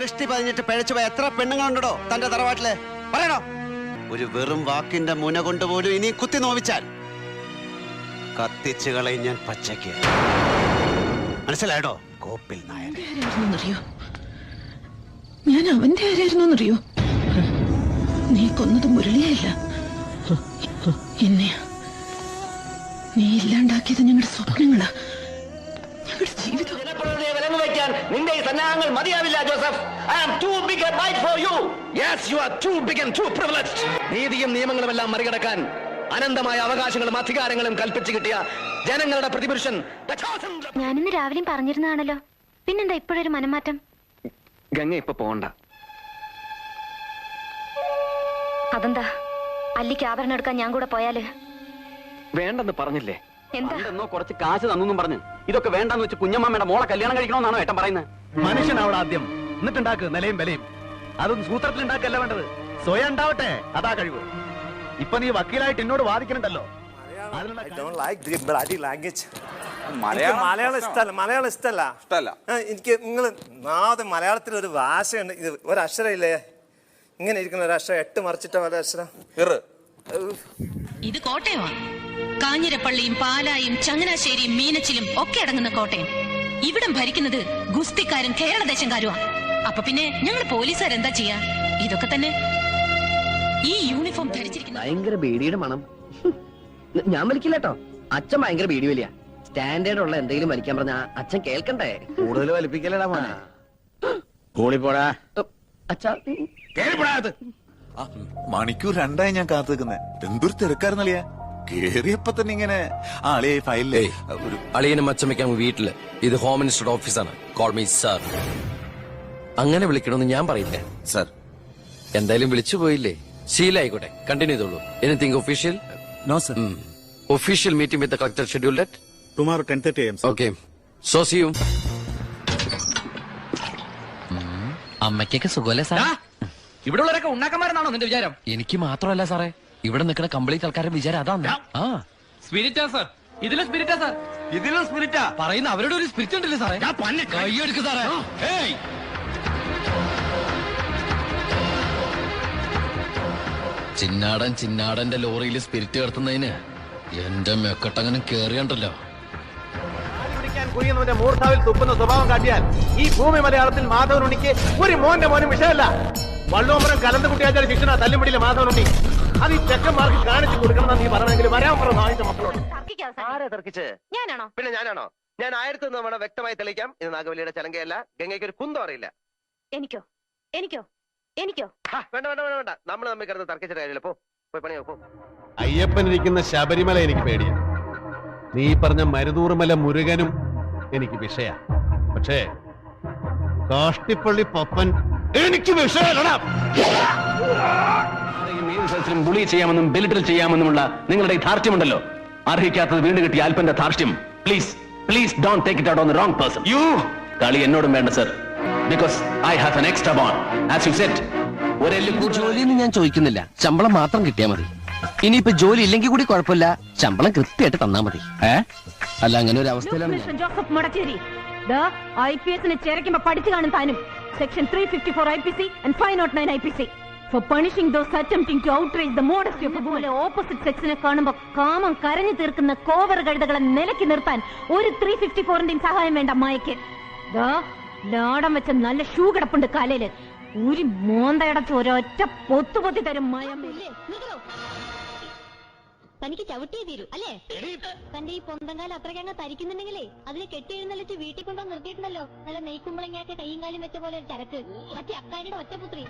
ദൃഷ്ടി പതിഞ്ഞിട്ട് പിഴച്ചു പോയ എത്ര പെണ്ണുങ്ങളുണ്ടോ തന്റെ തറവാട്ടിൽ? പറയണോ? ഒരു വെറും വാക്കിന്റെ മുന കൊണ്ടുപോലും ഇനി കുത്തി നോവിച്ചാൽ. കത്തിച്ചു കളയും ഞാൻ പച്ചയ്ക്ക്. മനസ്സിലായടോ? കോപ്പിൽ ഞാൻ അവന്റെ ആരായിരുന്നോ നീ കൊന്നത് മുരളിയല്ല. എന്നെയാ. നീ ഇല്ലാണ്ടാക്കിയത് ഞങ്ങളുടെ സ്വപ്നങ്ങളാ. ഞങ്ങളുടെ ജീവിതം. ജനപ്രതിനിധിയെ വിലങ്ങ് വയ്ക്കാൻ നിന്റെ ഈ സന്നാഹങ്ങൾ മതിയാവില്ല Joseph. I am too big a bite for you yes you are too big and too privileged നീതിയും നിയമങ്ങളും എല്ലാം മറികടക്കാൻ അനന്തമായ അവകാശങ്ങളും അധികാരങ്ങളും കൽപ്പിച്ചു കിട്ടിയ ജനങ്ങളുടെ പ്രതിപുരുഷൻ ഞാനിന്ന് രാവിലെയും പറഞ്ഞിരുന്നാണല്ലോ പിന്നെന്താ ഇപ്പോഴൊരു മനമാറ്റം? ഗംഗ ഇപ്പൊ പോണ്ട. അതെന്താ? അല്ലിക്ക് ആഭരണം എടുക്കാൻ ഞാൻ കൂടെ പോയാൽ? വേണ്ടെന്ന് പറഞ്ഞില്ലേ? എന്താ? പണ്ടെന്നോ കുറച്ച് കാശ് തന്നു പറഞ്ഞു. ഇതൊക്കെ വേണ്ടെന്ന് വെച്ച് കുഞ്ഞമ്മയുടെ മോളെ കല്യാണം കഴിക്കണമെന്നാണോ ഏട്ടൻ പറയുന്നത്? മനുഷ്യനാവണം ആദ്യം. എന്നിട്ടുണ്ടാക്ക് നിലയും വിലയും. അതൊന്നും സൂത്രത്തിൽ ഉണ്ടാക്കല്ല വേണ്ടത്. സ്വയം ഉണ്ടാവട്ടെ. അതാ കഴിവ്. ഇപ്പൊ നീ വക്കീലായിട്ട് എന്നോട് വാദിക്കണ്ടല്ലോ. മലയാളം. ഇഷ്ടമല്ല മലയാളം ഇഷ്ടമല്ല ഇഷ്ടമല്ല. എനിക്ക് നിങ്ങൾ നാളെ മലയാളത്തിൽ ഒരു ഭാഷയുണ്ട്. ഇത് ഒരക്ഷരം ഇല്ലേ ഇങ്ങനെ ഇരിക്കുന്ന ഒരു അക്ഷരം എട്ട് മറിച്ചിട്ട ഒരു അക്ഷരം. ഇത് കോട്ടയമാണ് കാഞ്ഞിരപ്പള്ളിയും പാലായും ചങ്ങനാശ്ശേരിയും മീനച്ചിലും ഒക്കെ അടങ്ങുന്ന കോട്ടയം. ഇവിടം ഭരിക്കുന്നത് ഗുസ്തിക്കാരും കേരളദേശംകാരുമാണ് അപ്പൊ പിന്നെ ഞങ്ങൾ പോലീസുകാരെന്താ ചെയ്യാ? ഇതൊക്കെ തന്നെ ഈ യൂണിഫോം ധരിച്ചിരിക്കുന്ന ഭയങ്കര ബീഡിയുടെ മണം. ഞാൻ വലിക്കില്ല കേട്ടോ അച്ഛൻ ഭയങ്കര ബീഡി വലിയ. സ്റ്റാൻഡേർഡ് ഉള്ള എന്തെങ്കിലും വലിക്കാൻ പറഞ്ഞ അച്ഛൻ കേൾക്കണ്ടേ? കൂടുതൽ വലിപ്പിക്കലടാ മോനെ. കൂളിപ്പോടാ അച്ഛാ ആ, മണിക്കൂർ രണ്ടായി ഞാൻ കാത്തു നിൽക്കുന്നത് എന്തൊരു തിരക്കായിരുന്നളിയ? കേറിയപ്പോ തന്നെ ഇങ്ങനെ ആ അളിയ ഫയലിലേ ഒരു അളിയനും അച്ചമ്മയ്ക്കും വീട്ടിൽ. ഇത് ഹോം മിനിസ്റ്ററുടെ ഓഫീസാണ് കോൾ മീ സാർ അങ്ങനെ വിളിക്കണമെന്ന് ഞാൻ പറയില്ല? സർ എന്തായാലും വിളിച്ചു പോയില്ലേ? ശീലായിക്കോട്ടെ കണ്ടിന്യൂ ചെയ്തോളൂ. Anything official no sir official meeting with collector schedule date tomorrow ten thirty AM okay so സിയും അമ്മയ്ക്കൊക്കെ സുഖമല്ലേ സാർ ഇവിടെ ഉള്ളവരൊക്കെ ഉണ്ടാക്കന്മാരെന്നാണോ നിന്റെ വിചാരം? എനിക്ക് മാത്രമല്ല സാറേ ഇവിടെ നിൽക്കുന്ന കംപ്ലീറ്റ് ആൾക്കാരുടെ വിചാരം അതാണ്. ആ. സ്പിരിറ്റാ സാർ. ഇതിലും സ്പിരിറ്റാ സാർ. ഇതിലും സ്പിരിറ്റാ. പറയുന്ന അവരുടെ ഒരു സ്പിരിറ്റ് ഉണ്ടല്ലേ സാറേ? കൈയെടുക്ക് സാറേ. ഏയ്. ചിന്നാടൻ ചിന്നാടന്റെ ലോറിയിൽ സ്പിരിറ്റ് കടത്തുന്നതിന് എന്റെ മെക്കട്ടങ്ങനെ കേറിയണ്ടല്ലോ. കുഴിയുന്നവന്റെ മൂർധാവിൽ തുപ്പുന്ന സ്വഭാവം കാട്ടിയാൽ ഈ ഭൂമി മലയാളത്തിൽ മാധവനുണ്ണിക്ക് ഒരു മോന്റെ മോനും വിഷയമല്ല. വള്ളോമ്പരം കലന്ത കുട്ടിയാച്ചാൽ ശിക്ഷണ തല്ലുപിടിയിലെ മാധവനുണ്ടി അത് ഈ ചെക്കന്മാർക്ക് കാണിച്ചു കൊടുക്കണം നീ പറയണമെങ്കിൽ വരാൻ പറഞ്ഞു നായിന്റെ മക്കളോട്. ആരാ തർക്കിച്ച്? ഞാനാണോ? പിന്നെ ഞാനാണോ? ഞാൻ ആയിരത്തി ഒന്ന് തവണ വ്യക്തമായി തെളിയിക്കാം. ഇത് നാഗവല്ലിയുടെ ചലങ്കയല്ല ഗംഗയ്ക്ക് ഒരു കുന്തം അറിയില്ല. എനിക്കോ? എനിക്കോ? എനിക്കോ? വേണ്ട വേണ്ട വേണ്ട വേണ്ട. നമ്മൾ തമ്മിൽ കിടന്ന് തർക്കിച്ചിട്ട് കാര്യമില്ല. പോ പോയി പണിയോ പോ അയ്യപ്പൻ ഇരിക്കുന്ന ശബരിമല എനിക്ക് പേടിയാണ് നീ പറഞ്ഞ മരുതൂർമല മുരുകനും എനിക്ക് വിഷയ. പക്ഷേ കാഷ്ടിപ്പള്ളി പപ്പൻ എനിക്ക് വിഷയമല്ലടാ ബുളി ചെയ്യാമെന്നും ബെലിറ്റൽ ചെയ്യാമെന്നുമുള്ള നിങ്ങളുടെ ഈ ധാർഷ്ട്യമുണ്ടല്ലോ. അർഹിക്കാത്തത് വീണ്ടും കിട്ടിയ അല്പന്റെ ധാർഷ്ട്യം. Please please don't take it out on wrong person you കളി എന്നോടും വേണ്ട sir because I have an extra bone as you said ജോലിയൊന്നും ഞാൻ ചോദിക്കുന്നില്ല. ശമ്പളം മാത്രം കിട്ടിയാൽ മതി. ഇനിയിപ്പോ ജോലി ഇല്ലെങ്കിൽ കൂടി കുഴപ്പമില്ല. ശമ്പളം കൃത്യമായിട്ട് തന്നാ മതി. ഏ? അല്ല അങ്ങനെ ഒരു അവസ്ഥയിലാണ് ഞാൻ. ജോസഫ് മുടച്ചേരി ഐ പി എസിനെ ചേരക്കുമ്പോ പഠിച്ചു കാണും താനും. And five nought nine I P C for punishing those attempting to outrage the modesty of പോലെ ഓപ്പോസിറ്റ് സെക്ഷനെ കാണുമ്പോൾ കാമം കരഞ്ഞു തീർക്കുന്ന കോവർ കഴുതകളെ നിലയ്ക്ക് നിർത്താൻ ഒരു ത്രീ ഫിഫ്റ്റി ഫോറിന്റെയും സഹായം വേണ്ട മായക്ക് ലാടം വെച്ച നല്ല ഷൂ കിടപ്പുണ്ട് കാലയിൽ ഒരു മോന്തയടച്ച് ഒരൊറ്റ പൊത്തുപൊത്തി തരും മയമില്ലേ തനിക്ക് ചവിട്ടിയേ തീരൂ അല്ലേ? തന്റെ ഈ പൊന്തങ്കാലം അത്രക്കങ്ങ് തരിക്കുന്നുണ്ടെങ്കിലേ അതിനെ കെട്ടി എഴുന്നള്ളിച്ച് വീട്ടിൽ കൊണ്ടോ നിർത്തിയിട്ടുണ്ടല്ലോ. നല്ല നെയ്ക്കുമ്പളങ്ങയൊക്കെ കൈയും കാലും വെച്ച പോലെ ഒരു ചരക്ക്. മറ്റേ അക്കാരിയുടെ ഒറ്റപുത്രി